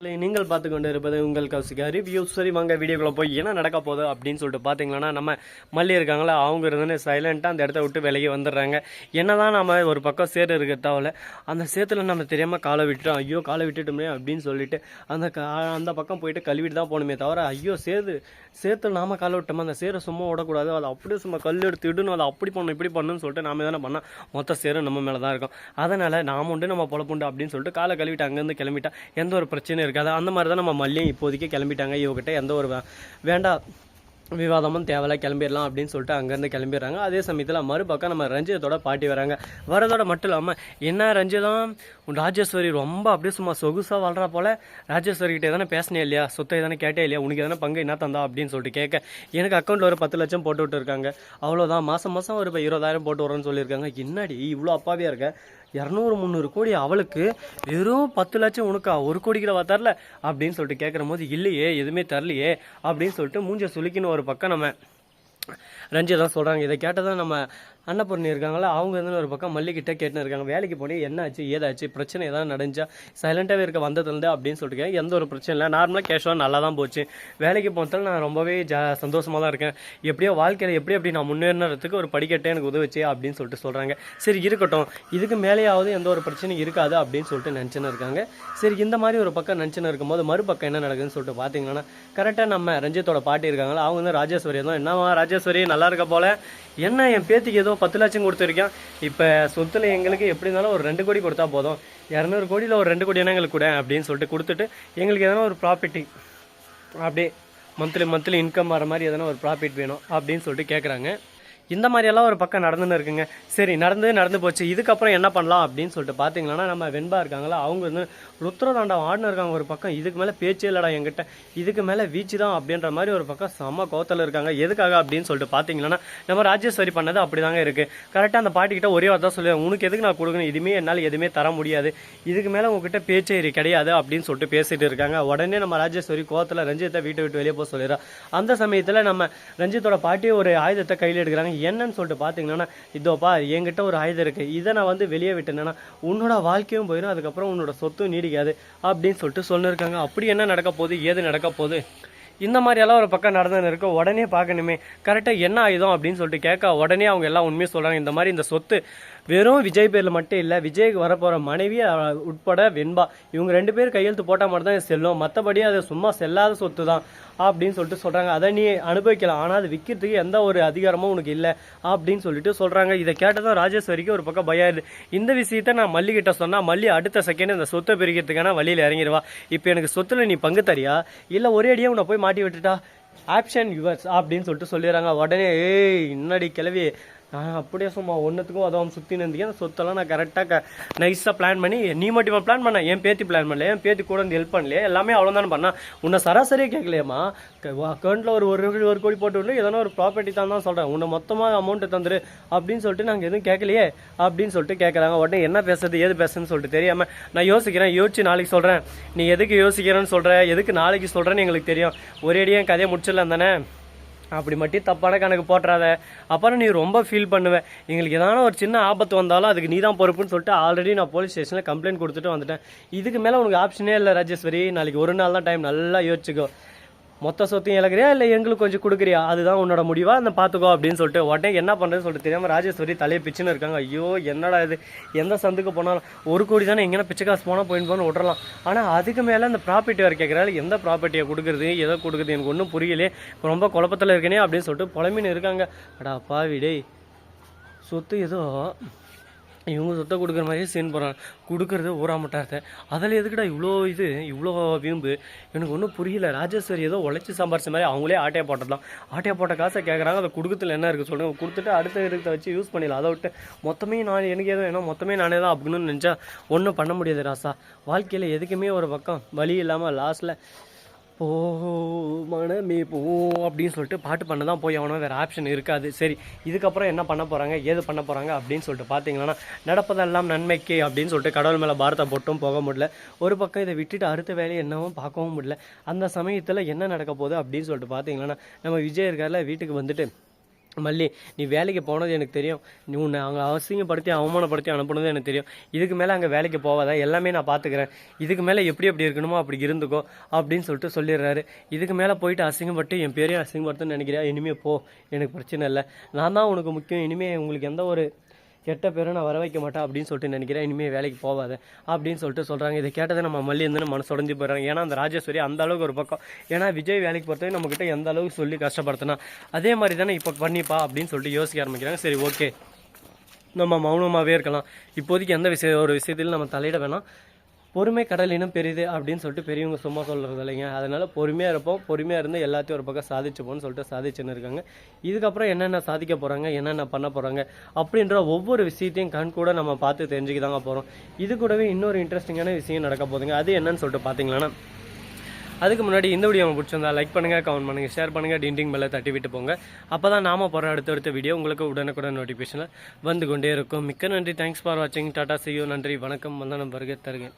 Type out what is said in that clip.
நீங்கள் பார்த்து கொண்டு இருப்பது உங்கள் கௌசிகா. ரிவ்யூ சரி வாங்க வீடியோக்குள்ளே போய் என்ன நடக்க போகுது அப்படின்னு சொல்லிட்டு பார்த்தீங்கன்னா நம்ம மல்லி இருக்காங்களா அவங்க இருந்து சைலண்ட்டாக அந்த இடத்த விட்டு விலகி வந்துடுறாங்க. என்னதான் நம்ம ஒரு பக்கம் சேர் இருக்க தவிர அந்த சேத்துல நம்ம தெரியாமல் காலை விட்டுட்டோம் ஐயோ காலை விட்டுட்டோமே அப்படின்னு சொல்லிட்டு அந்த கா அந்த பக்கம் போயிட்டு கழுவிட்டு தான் போகணுமே தவிர ஐயோ சேது சேத்துல நாம காலை விட்டோமா? அந்த சேரை சும்மா விடக்கூடாது அதை அப்படியே சும்மா கல் எடுத்து இடணும் அதை அப்படி பண்ணணும் இப்படி பண்ணணும்னு சொல்லிட்டு நாம தானே பண்ணோம் மொத்த சேரும் நம்ம மேலே தான் இருக்கும். அதனால் நாம உண்டு நம்ம பொழப்புண்டு அப்படின்னு சொல்லிட்டு காலை கழுவிட்டு அங்கேருந்து கிளம்பிட்டா எந்த ஒரு பிரச்சனையும் இருக்காது. அந்த மாதிரி தான் நம்ம மல்லியும் இப்போதைக்கு கிளம்பிட்டாங்க. இவகிட்ட எந்த ஒரு வேண்டாம் விவாதமும் தேவையில்ல கிளம்பிடலாம் அப்படின்னு சொல்லிட்டு அங்கேருந்து கிளம்பிடுறாங்க. அதே சமயத்தில் மறுபக்கம் நம்ம ரஞ்சிதத்தோட பாட்டி வராங்க. வரதோட மட்டும் இல்லாமல் என்ன ரஞ்சிதம்? உன் ராஜேஸ்வரி ரொம்ப அப்படியே சும்மா சொகுசாக வாழ்றா போல. ராஜேஸ்வரிகிட்ட எதனா பேசினே இல்லையா? சொத்தை எதனா கேட்டே இல்லையா? உனக்கு எதனா பங்கு என்ன தந்தா அப்படின்னு சொல்லிட்டு கேட்க எனக்கு அக்கௌண்ட்டில் ஒரு பத்து லட்சம் போட்டு விட்டுருக்காங்க. அவ்வளோதான் மாதம் மாதம் ஒரு இப்போ இருபதாயிரம் போட்டு வரேன்னு சொல்லியிருக்காங்க. என்னடி இவ்வளோ அப்பாவியாக இருக்க? இரநூறு முந்நூறு கோடி அவளுக்கு வெறும் பத்து லட்சம் உனக்கா? ஒரு கோடி கூட தரல? அப்படின்னு சொல்லிட்டு கேட்குற போது இல்லையே எதுவுமே தரலையே அப்படின்னு சொல்லிட்டு மூஞ்ச சுளுக்கின்னு ஒரு பக்கம் நம்ம ரஞ்சித் தான் சொல்கிறாங்க இதை கேட்டதான் நம்ம அன்னபூர்ணி இருக்காங்களா அவங்க இருந்து ஒரு பக்கம் மல்லிகிட்ட கேட்டுன்னு இருக்காங்க. வேலைக்கு போனே என்னாச்சு ஏதாச்சு பிரச்சனை ஏதாவது நடந்துச்சா? சைலண்ட்டாகவே இருக்க வந்ததுலேருந்து அப்படின்னு சொல்லிட்டு எந்த ஒரு பிரச்சனை இல்லை. நார்மலாக கேஷுவாக நல்லா தான் போச்சு. வேலைக்கு போனதால நான் ரொம்பவே ஜா சந்தோஷமாக தான் இருக்கேன். எப்படியோ வாழ்க்கையில் எப்படி எப்படி நான் முன்னேறதுக்கு ஒரு படிக்கட்டே எனக்கு உதவிச்சு அப்படின்னு சொல்லிட்டு சொல்கிறாங்க சரி இருக்கட்டும். இதுக்கு மேலேயாவது எந்த ஒரு பிரச்சனையும் இருக்காது அப்படின்னு சொல்லிட்டு நினச்சின்னு இருக்காங்க. சரி இந்த மாதிரி ஒரு பக்கம் நினச்சின்னு இருக்கும்போது மறுபக்கம் என்ன நடக்குதுன்னு சொல்லிட்டு பார்த்தீங்கன்னா கரெக்டாக நம்ம ரஞ்சித்தோட பாட்டி இருக்காங்களா அவங்க வந்து ராஜேஸ்வரி தான். என்னவா ராஜேஸ்வரி? நல்லா இருக்க போல? என்ன என் பேத்திக்கு ஏதோ பத்து லட்சம் கொடுத்துருக்கேன்? இப்போ சொத்துல எங்களுக்கு எப்படி இருந்தாலும் ஒரு ரெண்டு கோடி கொடுத்தா போதும். இரநூறு கோடியில் ஒரு ரெண்டு கோடி என்ன எங்களுக்கு கூட அப்படின்னு சொல்லிட்டு கொடுத்துட்டு எங்களுக்கு எதனா ஒரு ப்ராப்பர்ட்டி அப்படியே மந்த்லி மந்த்லி இன்கம் வர மாதிரி எதனா ஒரு ப்ராஃபிட் வேணும் அப்படின்னு சொல்லிட்டு கேட்குறாங்க இந்த மாதிரியெல்லாம் ஒரு பக்கம் நடந்துன்னு இருக்குங்க. சரி நடந்து நடந்து போச்சு. இதுக்கப்புறம் என்ன பண்ணலாம் அப்படின்னு சொல்லிட்டு பார்த்தீங்கன்னா நம்ம வெண்பா இருக்காங்களா அவங்க வந்து ருத்ரதாண்டம் ஆடினு இருக்காங்க ஒரு பக்கம். இதுக்கு மேலே பேச்சே இல்லடா என்கிட்ட. இதுக்கு மேலே வீச்சு தான் அப்படின்ற மாதிரி ஒரு பக்கம் செம்ம கோத்தல் இருக்காங்க. எதுக்காக அப்படின்னு சொல்லிட்டு பார்த்தீங்கன்னா நம்ம ராஜேஸ்வரி பண்ணது அப்படி தாங்க இருக்குது கரெக்டாக அந்த பாட்டிக்கிட்ட ஒரே வார்த்தை சொல்லுவேன். உனக்கு எதுக்கு நான் கொடுக்கணும்? இதுவுமே என்னால் எதுவுமே தர முடியாது. இதுக்கு மேலே உங்ககிட்ட பேச்சே கிடையாது அப்படின்னு சொல்லிட்டு பேசிட்டு இருக்காங்க. உடனே நம்ம ராஜேஸ்வரி கோவத்தில் ரஞ்சித்தை வீட்டை விட்டு வெளியே போக சொல்லிடுறா. அந்த சமயத்தில் நம்ம ரஞ்சித்தோட பாட்டி ஒரு ஆயுதத்தை கையில் எடுக்கிறாங்க. என்னன்னு சொல்லிட்டு பார்த்தீங்கன்னா இதோப்பா என்கிட்ட ஒரு ஆயுதம் இருக்குது இதை நான் வந்து வெளியே விட்டேன்னா உன்னோட வாழ்க்கையும் போயிடும் அதுக்கப்புறம் உன்னோட சொத்தும் நீடிக்காது அப்படின்னு சொல்லிட்டு சொல்லியிருக்காங்க அப்படி என்ன நடக்க போகுது? ஏது நடக்க போகுது? இந்த மாதிரியெல்லாம் ஒரு பக்கம் நடந்துன்னு இருக்கு. உடனே பார்க்கணுமே. கரெக்டாக என்ன ஆயுதம் அப்படின்னு சொல்லிட்டு கேட்க உடனே அவங்க எல்லாம் உண்மையை சொல்கிறாங்க இந்த மாதிரி இந்த சொத்து வெறும் விஜய் பேரில் மட்டும் இல்லை விஜய்க்கு வரப்போகிற மனைவி உட்பட வெண்பா இவங்க ரெண்டு பேர் கையெழுத்து போட்டால் மட்டும் தான் செல்லும். மற்றபடி அது சும்மா செல்லாத சொத்து தான் அப்படின்னு சொல்லிட்டு சொல்கிறாங்க அதை நீ அனுபவிக்கலாம். ஆனால் அது விற்கிறதுக்கு எந்த ஒரு அதிகாரமும் உனக்கு இல்லை அப்படின்னு சொல்லிட்டு சொல்கிறாங்க இதை கேட்டதும் ராஜேஸ்வரிக்கு ஒரு பக்கம் பயம் இந்த விஷயத்த நான் மல்லிகிட்ட சொன்னால் மல்லி அடுத்த செகண்ட் இந்த சொத்தை பிரிக்கிறதுக்கான வழியில் இறங்கிடுவா. இப்போ எனக்கு சொத்துல நீ பங்கு தரியா? இல்லை ஒரே அடியாக உன்னை போய் மாட்டி விட்டுட்டா ஆப்ஷன் யுவர்ஸ் அப்படின்னு சொல்லிட்டு சொல்லிடுறாங்க. உடனே ஏய் இன்னடி கிளவி நான் அப்படியே சும்மா ஒன்றுத்துக்கும் உதவும் சுற்றி நின்றீங்க அந்த சொத்தெல்லாம் நான் கரெக்டாக க நைஸாக பிளான் பண்ணி நீ மட்டும் பிளான் பண்ண என் பேத்தி பிளான் பண்ணல என் பேத்தி கூட வந்து ஹெல்ப் பண்ணலையே எல்லாமே அவ்வளோ தானே பண்ணா. உன்னை சராசரியாக கேட்கலையம்மா. அக்கௌண்ட்டில் ஒரு ஒரு கோடி ஒரு கோடி போட்டு விட்டு எதனா ஒரு ப்ராப்பர்ட்டி தான் தான் சொல்கிறேன் உன்னை மொத்தமாக அமௌண்ட்டு தந்துரு அப்படின்னு சொல்லிட்டு நாங்கள் எதுவும் கேட்கலையே அப்படின்னு சொல்லிட்டு கேட்குறாங்க. உடனே என்ன பேசுறது ஏது பேசுன்னு சொல்லிட்டு தெரியாமல் நான் யோசிக்கிறேன் யோசிச்சு நாளைக்கு சொல்கிறேன் நீ எதுக்கு யோசிக்கிறேன்னு சொல்கிற எதுக்கு நாளைக்கு சொல்கிறேன்னு எங்களுக்கு தெரியும். ஒரேடியாக என் கதையை முடிச்சிடலாம் தானே? அப்படி மட்டும் தப்பான கணக்கு போட்டுறாத. அப்புறம் நீ ரொம்ப ஃபீல் பண்ணுவேன் எங்களுக்கு எதனா ஒரு சின்ன ஆபத்து வந்தாலும் அதுக்கு நீ தான் பொறுப்புன்னு சொல்லிட்டு ஆல்ரெடி நான் போலீஸ் ஸ்டேஷனில் கம்ப்ளைண்ட் கொடுத்துட்டு வந்துட்டேன். இதுக்கு மேலே உனக்கு ஆப்ஷனே இல்லை ராஜேஸ்வரி. நாளைக்கு ஒரு நாள் தான் டைம் நல்லா யோசிச்சுக்கோ. மொத்த சொத்தையும் இழக்கிறியா? இல்லை எங்களுக்கு கொஞ்சம் கொடுக்குறியா? அதுதான் உன்னோட முடிவா? அந்த பார்த்துக்கோ அப்படின்னு சொல்லிட்டு உடனே என்ன பண்ணுறதுன்னு சொல்லிட்டு தெரியாமல் ராஜேஸ்வரி தலையை பிச்சுன்னு இருக்காங்க. ஐயோ என்னடா இது? எந்த சந்துக்கு போனாலும் ஒரு கோடி தானே எங்கன்னா பிச்சை காசு போனால் போயின்னு போன்னு விட்றலாம் ஆனால் அதுக்கு மேலே அந்த ப்ராப்பர்ட்டி வேறு கேட்குறாரு எந்த ப்ராப்பர்ட்டியை கொடுக்குறது? எதை கொடுக்குறது? எனக்கு ஒன்றும் புரியலே ரொம்ப குழப்பத்தில் இருக்கேனே அப்படின்னு சொல்லிட்டு புலமின்னு இருக்காங்க. அடா பாவி சொத்து ஏதோ இவங்க சொத்தை கொடுக்குற மாதிரியே சீன் போகிறான் கொடுக்குறது ஊராமட்டார்த்த அதில் எதுக்குடா இவ்வளோ இது இவ்வளோ வீம்பு எனக்கு ஒன்றும் புரியல. ராஜேஸ்வரி ஏதோ உழைச்சி சம்பாரிச்ச மாதிரி அவங்களே ஆட்டையை போட்டதான் ஆட்டையை போட்ட காசை கேட்குறாங்க அதை கொடுக்கறதுல என்ன இருக்குது சொல்லுங்கள் கொடுத்துட்டு அடுத்த இருக்கிறத வச்சு யூஸ் பண்ணிடலாம். அதை விட்டு மொத்தமே நான் எனக்கு ஏதோ வேணும். மொத்தமே நானே தான் அப்படின்னு நினச்சா ஒன்றும் பண்ண முடியாது ராசா. வாழ்க்கையில் எதுக்குமே ஒரு பக்கம் வழி இல்லாமல் லாஸ்ட்டில் போ மனமே போ அப்படின்னு சொல்லிட்டு பாட்டு பண்ண தான் போய் அவனும் வேறு ஆப்ஷன் இருக்காது. சரி இதுக்கப்புறம் என்ன பண்ண போகிறாங்க ஏது பண்ண போகிறாங்க அப்படின்னு சொல்லிட்டு பார்த்தீங்கன்னா நடப்பதெல்லாம் நன்மைக்கு அப்படின்னு சொல்லிட்டு கடவுள் மேலே பாரத்தை போட்டும் போக முடியல. ஒரு பக்கம் இதை விட்டுட்டு அடுத்த வேலையை என்னவும் பார்க்கவும் முடியல. அந்த சமயத்தில் என்ன நடக்க போகுது அப்படின்னு சொல்லிட்டு பார்த்தீங்கன்னா நம்ம விஜய் இருக்கார்ல வீட்டுக்கு வந்துட்டு மல்லி நீ வேலைக்கு போனது எனக்கு தெரியும். நீ உன்னை அங்கே அவசியப்படுத்தி அவமானப்படுத்தி அனுப்புனது எனக்கு தெரியும். இதுக்கு மேலே அங்கே வேலைக்கு போவாத எல்லாமே நான் பார்த்துக்கிறேன் இதுக்கு மேலே எப்படி எப்படி இருக்கணுமோ அப்படி இருந்துக்கோ அப்படின்னு சொல்லிட்டு சொல்லிடுறாரு. இதுக்கு மேலே போயிட்டு அசிங்கப்பட்டு என் பேரையும் அசிங்கப்படுத்துன்னு நினைக்கிறியா? இனிமேல் போ. எனக்கு பிரச்சனை இல்லை. நான் தான் உனக்கு முக்கியம். இனிமேல் உங்களுக்கு எந்த ஒரு கெட்ட பேரை நான் வர வைக்க மாட்டேன் அப்படின்னு சொல்லிட்டு நினைக்கிறேன். இனிமேல் வேலைக்கு போகாத அப்படின்னு சொல்லிட்டு சொல்கிறாங்க இதை கேட்டதை நம்ம மல்லி இருந்து மனசு உடஞ்சி போயிடறாங்க. ஏன்னா அந்த ராஜேஸ்வரி அந்த அளவுக்கு ஒரு பக்கம். ஏன்னா விஜய் வேலைக்கு பொறுத்தவரை நம்மக்கிட்ட எந்த அளவுக்கு சொல்லி கஷ்டப்படுத்தினா அதே மாதிரி தானே இப்போ பண்ணிப்பா அப்படின்னு சொல்லிட்டு யோசிக்க ஆரம்பிக்கிறாங்க. சரி ஓகே நம்ம மௌனமாகவே இருக்கலாம். இப்போதைக்கு எந்த விஷயம் ஒரு விஷயத்திலும் நம்ம தலையிட வேணாம். பொறுமை கடலினும் பெரிது அப்படின்னு சொல்லிட்டு பெரியவங்க சும்மா சொல்கிறது இல்லைங்க. அதனால் பொறுமையாக இருப்போம். பொறுமையாக இருந்து எல்லாத்தையும் ஒரு பக்கம் சாதிச்சுப்போம்னு சொல்லிட்டு சாதிச்சுன்னு இருக்காங்க. இதுக்கப்புறம் என்னென்ன சாதிக்க போகிறாங்க என்னென்ன பண்ண போகிறாங்க அப்படின்ற ஒவ்வொரு விஷயத்தையும் கண் கூட நம்ம பார்த்து தெரிஞ்சுக்க தாங்க போகிறோம் இது கூடவே இன்னொரு இன்ட்ரெஸ்டிங்கான விஷயம் நடக்க போகுதுங்க. அது என்னன்னு சொல்லிட்டு பார்த்தீங்கன்னா அதுக்கு முன்னாடி இந்த வீடியோ உங்களுக்கு பிடிச்சிருந்தா லைக் பண்ணுங்கள் கமெண்ட் பண்ணுங்கள் ஷேர் பண்ணுங்கள் டிண்டிங் மேலே தட்டி விட்டு போங்க. அப்போ தான் நாம போகிற அடுத்தடுத்த வீடியோ உங்களுக்கு உடனுக்குடன் நோட்டிஃபிகேஷனில் வந்து கொண்டே இருக்கும். மிக்க நன்றி. தேங்க்ஸ் ஃபார் வாட்சிங் டாடா செய்யோ நன்றி. வணக்கம். வந்தனம் வருகை தருகேன்